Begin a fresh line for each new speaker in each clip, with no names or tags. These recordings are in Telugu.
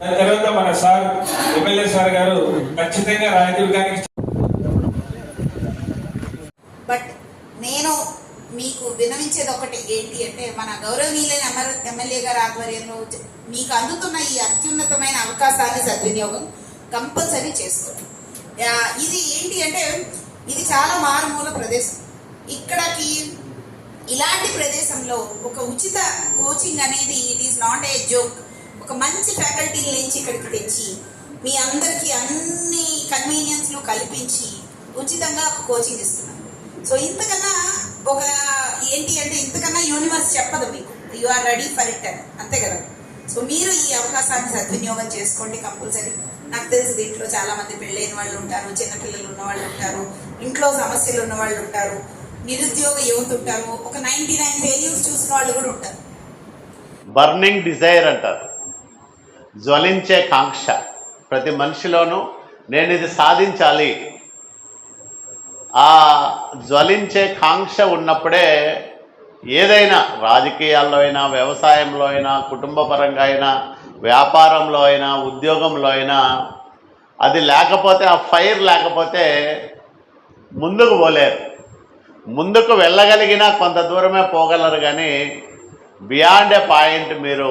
దాని తర్వాత మన సార్ ఎమ్మెల్యే సార్ గారు ఖచ్చితంగా రాయదుర్గానికి
బట్ నేను మీకు వినవించేది ఒకటి ఏంటి అంటే మన గౌరవనీయులైన ఎమ్మెల్యే గారి ఆధ్వర్యంలో మీకు అందుతున్న ఈ అత్యున్నతమైన అవకాశాన్ని సద్వినియోగం కంపల్సరీ చేసుకోండి. ఇది ఏంటి అంటే ఇది చాలా మారుమూల ప్రదేశం. ఇక్కడకి ఇలాంటి ప్రదేశంలో ఒక ఉచిత కోచింగ్ అనేది it is not a joke ఒక మంచి ఫ్యాకల్టీని నుంచి ఇక్కడికి తెచ్చి మీ అందరికీ అన్ని కన్వీనియన్స్లు కల్పించి ఉచితంగా ఒక కోచింగ్ ఇస్తున్నాం సో ఇంతకన్నా ఒక ఏంటి అంటే ఇంతకన్నా యూనివర్స్ చెప్పదు మీకు. You are ready for it అని. అంతే కదా? సో మీరు ఈ అవకాశాన్ని సద్వినియోగం చేసుకోండి కంపల్సరీ నాకు తెలిసి దీంట్లో చాలా మంది పెళ్ళైన వాళ్ళు ఉంటారు చిన్నపిల్లలు ఉన్న వాళ్ళు ఉంటారు ఇంట్లో సమస్యలు ఉన్న వాళ్ళు ఉంటారు నిరుద్యోగ యువత ఉంటారు ఒక నైన్టీ నైన్ ఫెయిల్యూర్స్ చూసిన వాళ్ళు కూడా ఉంటారు.
బర్నింగ్ డిజైర్ అంటారు. జ్వలించే కాంక్ష ప్రతి మనిషిలోనూ నేను ఇది సాధించాలి. ఆ జ్వలించే కాంక్ష ఉన్నప్పుడే ఏదైనా రాజకీయాల్లో అయినా వ్యవసాయంలో అయినా కుటుంబపరంగా అయినా వ్యాపారంలో అయినా ఉద్యోగంలో అయినా అది లేకపోతే ఆ ఫైర్ లేకపోతే ముందుకు పోలేరు. ముందుకు వెళ్ళగలిగినా కొంత దూరమే పోగలరు కానీ బియాండ్ ఏ పాయింట్ మీరు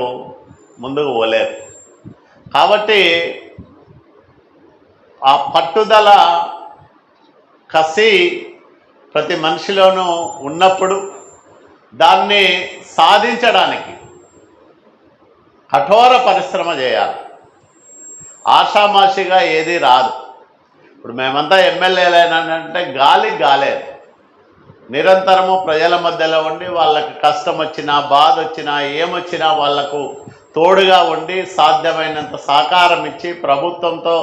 ముందుకు పోలేరు. కాబట్టి ఆ పట్టుదల కసి ప్రతి మనిషిలోనూ ఉన్నప్పుడు దాన్ని సాధించడానికి కఠోర పరిశ్రమ చేయాలి. ఆషామాషిగా ఏది రాదు. ఇప్పుడు మేమంతా ఎమ్మెల్యేలైనంటే గాలి గాలేదు. నిరంతరము ప్రజల మధ్యలో ఉండి వాళ్ళకి కష్టం వచ్చినా బాధ వచ్చినా ఏమొచ్చినా వాళ్ళకు తోడుగా ఉండి సాధ్యమైనంత సహకారం ఇచ్చి ప్రభుత్వంతో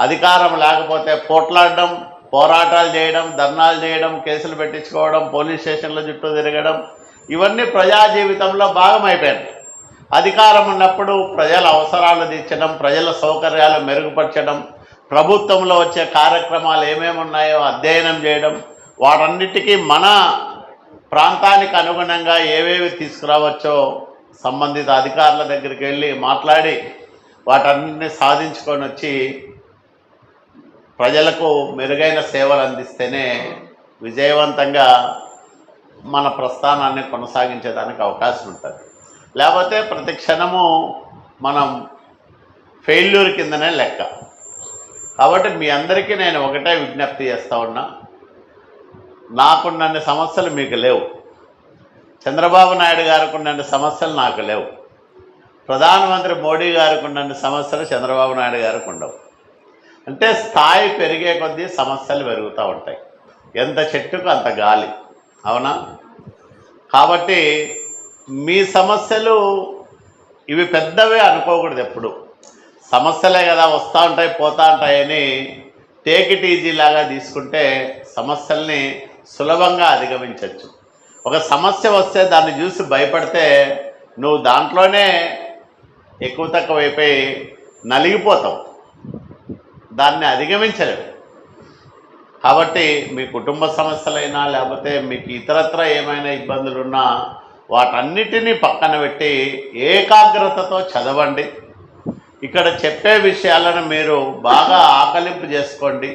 అధికారం లేకపోతే పోట్లాడడం పోరాటాలు చేయడం ధర్నాలు చేయడం కేసులు పెట్టించుకోవడం పోలీస్ స్టేషన్ల చుట్టూ తిరగడం ఇవన్నీ ప్రజా జీవితంలో భాగమైపోయాయి అధికారం ఉన్నప్పుడు ప్రజల అవసరాలు తీర్చడం ప్రజల సౌకర్యాలు మెరుగుపరచడం ప్రభుత్వంలో వచ్చే కార్యక్రమాలు ఏమేమి ఉన్నాయో అధ్యయనం చేయడం వాటన్నిటికీ మన ప్రాంతానికి అనుగుణంగా ఏవేవి తీసుకురావచ్చో సంబంధిత అధికారుల దగ్గరికి వెళ్ళి మాట్లాడి వాటన్నింటినీ సాధించుకొని వచ్చి ప్రజలకు మెరుగైన సేవలు అందిస్తేనే విజయవంతంగా మన ప్రస్థానాన్ని కొనసాగించేదానికి అవకాశం ఉంటుంది. లేకపోతే ప్రతి క్షణము మనం ఫెయిల్యూర్ కిందనే లెక్క. కాబట్టి మీ అందరికీ నేను ఒకటే విజ్ఞప్తి చేస్తూ ఉన్నా. నాకున్నన్ని సమస్యలు మీకు లేవు. చంద్రబాబు నాయుడు గారికి ఉన్నన్ని సమస్యలు నాకు లేవు. ప్రధానమంత్రి మోడీ గారికి ఉన్నన్ని సమస్యలు చంద్రబాబు నాయుడు గారికి ఉండవు అంటే స్థాయి పెరిగే కొద్దీ సమస్యలు పెరుగుతూ ఉంటాయి. ఎంత చెట్టుకు అంత గాలి. అవునా? కాబట్టి మీ సమస్యలు ఇవి పెద్దవే అనుకోకూడదు ఎప్పుడు. సమస్యలే కదా వస్తూ ఉంటాయి పోతూ ఉంటాయని టేక్ ఇట్ ఈజీ లాగా తీసుకుంటే సమస్యల్ని సులభంగా అధిగమించవచ్చు ఒక సమస్య వస్తే దాన్ని చూసి భయపడితే నువ్వు దాంట్లోనే ఎక్కువ తక్కువ అయిపోయి నలిగిపోతావు. దాన్ని అధిగమించలేవు. కాబట్టి మీ కుటుంబ సమస్యలైనా లేకపోతే మీకు ఇతరత్ర ఏమైనా ఇబ్బందులున్నా వాటన్నిటినీ పక్కన పెట్టి ఏకాగ్రతతో చదవండి. ఇక్కడ చెప్పే విషయాలను మీరు బాగా ఆకలింపు చేసుకోండి.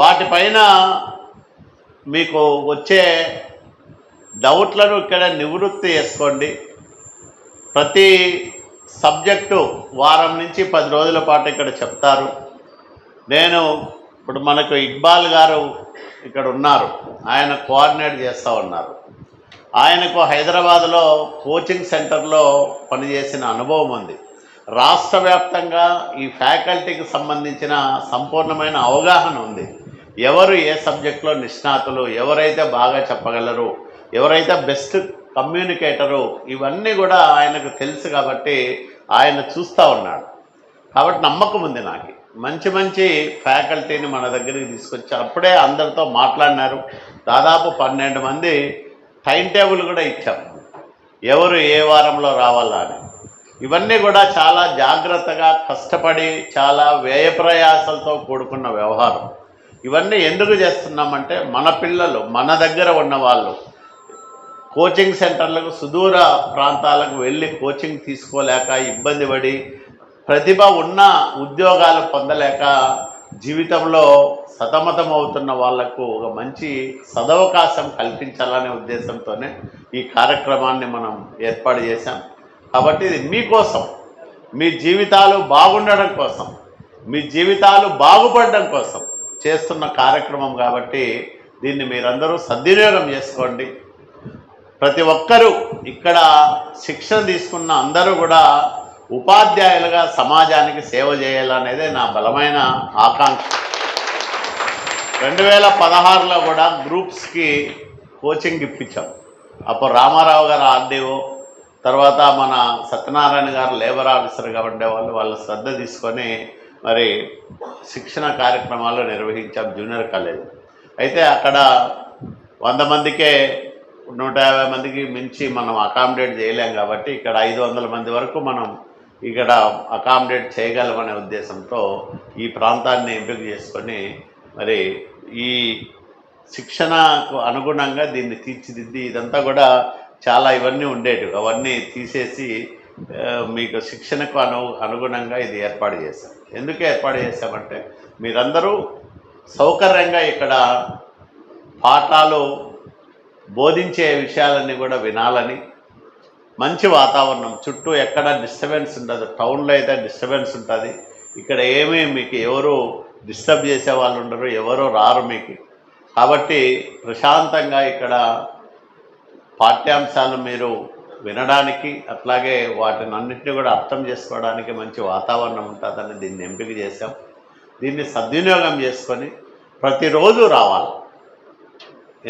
వాటిపైన మీకు వచ్చే డౌట్లను ఇక్కడ నివృత్తి చేసుకోండి. ప్రతి సబ్జెక్టు వారం నుంచి పది రోజుల పాటు ఇక్కడ చెప్తారు. నేను ఇప్పుడు మనకు ఇక్బాల్ గారు ఇక్కడ ఉన్నారు. ఆయన కోఆర్డినేట్ చేస్తూ ఉన్నారు. ఆయనకు హైదరాబాద్లో కోచింగ్ సెంటర్లో పనిచేసిన అనుభవం ఉంది. రాష్ట్ర వ్యాప్తంగా ఈ ఫ్యాకల్టీకి సంబంధించిన సంపూర్ణమైన అవగాహన ఉంది. ఎవరు ఏ సబ్జెక్టులో నిష్ణాతులు ఎవరైతే బాగా చెప్పగలరు ఎవరైతే బెస్ట్ కమ్యూనికేటరు ఇవన్నీ కూడా ఆయనకు తెలుసు కాబట్టి ఆయన చూస్తూ ఉన్నాడు. కాబట్టి నమ్మకం ఉంది నాకు. మంచి మంచి ఫ్యాకల్టీని మన దగ్గరికి తీసుకొచ్చి అప్పుడే అందరితో మాట్లాడినారు. దాదాపు పన్నెండు మంది టైం టేబుల్ కూడా ఇచ్చాం. ఎవరు ఏ వారంలో రావాలా అని. ఇవన్నీ కూడా చాలా జాగ్రత్తగా కష్టపడి చాలా వ్యయ ప్రయాసాలతో కూడుకున్న వ్యవహారం. ఇవన్నీ ఎందుకు చేస్తున్నామంటే మన పిల్లలు మన దగ్గర ఉన్న వాళ్ళు కోచింగ్ సెంటర్లకు సుదూర ప్రాంతాలకు వెళ్ళి కోచింగ్ తీసుకోలేక ఇబ్బంది పడి ప్రతిభ ఉన్న ఉద్యోగాలు పొందలేక జీవితంలో సతమతం అవుతున్న వాళ్ళకు ఒక మంచి సదవకాశం కల్పించాలనే ఉద్దేశంతోనే ఈ కార్యక్రమాన్ని మనం ఏర్పాటు చేశాం. కాబట్టి ఇది మీకోసం మీ జీవితాలు బాగుండడం కోసం మీ జీవితాలు బాగుపడడం కోసం చేస్తున్న కార్యక్రమం కాబట్టి దీన్ని మీరందరూ సద్వినియోగం చేసుకోండి. ప్రతి ఒక్కరూ ఇక్కడ శిక్షణ తీసుకున్న అందరూ కూడా ఉపాధ్యాయులుగా సమాజానికి సేవ చేయాలనేదే నా బలమైన ఆకాంక్ష. రెండు వేల పదహారులో కూడా గ్రూప్స్కి కోచింగ్ ఇప్పించాం. అప్పుడు రామారావు గారు ఆర్డీఓ తర్వాత మన సత్యనారాయణ గారు లేబర్ ఆఫీసర్గా ఉండేవాళ్ళు వాళ్ళ శ్రద్ధ తీసుకొని మరి శిక్షణ కార్యక్రమాలు నిర్వహించాం జూనియర్ కాలేజ్ అయితే అక్కడ వంద మందికే నూట యాభై మందికి మించి మనం అకామిడేట్ చేయలేం కాబట్టి ఇక్కడ ఐదు వందల మంది వరకు మనం ఇక్కడ అకామిడేట్ చేయగలమనే ఉద్దేశంతో ఈ ప్రాంతాన్ని ఎంపిక చేసుకొని మరి ఈ శిక్షణకు అనుగుణంగా దీన్ని తీర్చిదిద్ది ఇదంతా కూడా చాలా ఇవన్నీ ఉండేటివి. అవన్నీ తీసేసి మీకు శిక్షణకు అను అనుగుణంగా ఇది ఏర్పాటు చేశాం. ఎందుకు ఏర్పాటు చేశామంటే మీరందరూ సౌకర్యంగా ఇక్కడ పాఠాలు బోధించే విషయాలన్నీ కూడా వినాలని. మంచి వాతావరణం. చుట్టూ ఎక్కడ డిస్టర్బెన్స్ ఉండదు. టౌన్లో అయితే డిస్టర్బెన్స్ ఉంటుంది. ఇక్కడ ఏమీ మీకు ఎవరు డిస్టర్బ్ చేసే వాళ్ళు ఉండరు. ఎవరు రారు మీకు. కాబట్టి ప్రశాంతంగా ఇక్కడ పాఠ్యాంశాలు మీరు వినడానికి అట్లాగే వాటిని అన్నింటినీ కూడా అర్థం చేసుకోవడానికి మంచి వాతావరణం ఉంటుందని దీన్ని ఎంపిక చేశాం. దీన్ని సద్వినియోగం చేసుకొని ప్రతిరోజు రావాలి.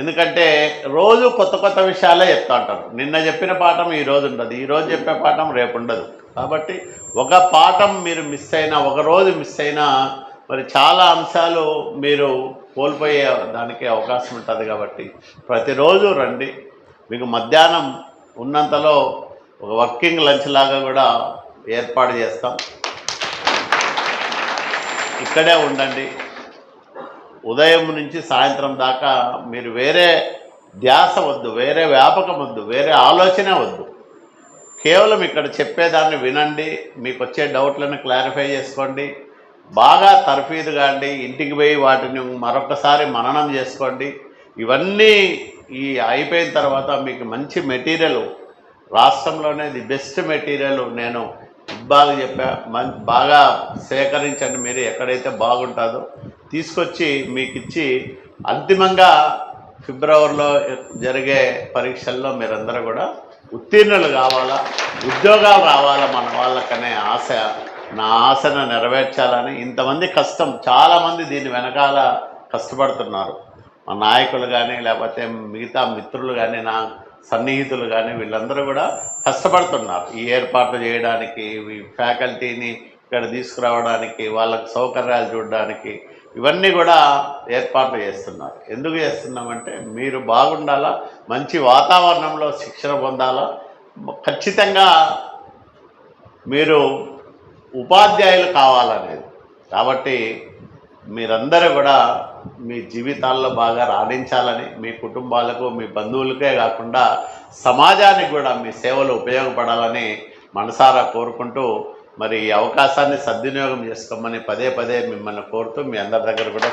ఎందుకంటే రోజు కొత్త కొత్త విషయాలే చెప్తా ఉంటారు. నిన్న చెప్పిన పాఠం ఈరోజు ఉండదు. ఈరోజు చెప్పే పాఠం రేపు ఉండదు. కాబట్టి ఒక పాఠం మీరు మిస్ అయినా ఒక రోజు మిస్ అయినా మరి చాలా అంశాలు మీరు కోల్పోయే దానికి అవకాశం ఉంటుంది కాబట్టి ప్రతిరోజు రండి. మీకు మధ్యాహ్నం ఉన్నంతలో ఒక వర్కింగ్ లంచ్ లాగా కూడా ఏర్పాటు చేస్తాం. ఇక్కడే ఉండండి. ఉదయం నుంచి సాయంత్రం దాకా మీరు వేరే ధ్యాస వద్దు వేరే వ్యాపకం వద్దు వేరే ఆలోచన వద్దు. కేవలం ఇక్కడ చెప్పేదాన్ని వినండి మీకు వచ్చే డౌట్లను క్లారిఫై చేసుకోండి బాగా తర్ఫీదు కాండి ఇంటికి పోయి వాటిని మరొకసారి మననం చేసుకోండి. ఇవన్నీ ఈ అయిపోయిన తర్వాత మీకు మంచి మెటీరియల్ రాష్ట్రంలోనే ది బెస్ట్ మెటీరియల్ నేను బాగా చెప్పా మం బాగా సేకరించండి మీరు ఎక్కడైతే బాగుంటుందో. తీసుకొచ్చి మీకు ఇచ్చి అంతిమంగా ఫిబ్రవరిలో జరిగే పరీక్షల్లో మీరందరూ కూడా ఉత్తీర్ణులు కావాలా ఉద్యోగాలు రావాలా మన వాళ్ళకనే ఆశ. నా ఆశను నెరవేర్చాలని ఇంతమంది కష్టం చాలామంది దీని వెనకాల కష్టపడుతున్నారు. మా నాయకులు కానీ లేకపోతే మిగతా మిత్రులు కానీ నా సన్నిహితులు కానీ వీళ్ళందరూ కూడా కష్టపడుతున్నారు. ఈ ఏర్పాట్లు చేయడానికి ఈ ఫ్యాకల్టీని ఇక్కడ తీసుకురావడానికి వాళ్ళకి సౌకర్యాలు చూడడానికి ఇవన్నీ కూడా ఏర్పాట్లు చేస్తున్నారు. ఎందుకు చేస్తున్నామంటే మీరు బాగుండాలా మంచి వాతావరణంలో శిక్షణ పొందాలా ఖచ్చితంగా మీరు ఉపాధ్యాయులు కావాలనేది. కాబట్టి మీరందరూ కూడా మీ జీవితాల్లో బాగా రాణించాలని మీ కుటుంబాలకు మీ బంధువులకే కాకుండా సమాజానికి కూడా మీ సేవలు ఉపయోగపడాలని మనసారా కోరుకుంటూ మరి ఈ అవకాశాన్ని సద్వినియోగం చేసుకోమని పదే పదే మిమ్మల్ని కోరుతూ మీ అందరి దగ్గర కూడా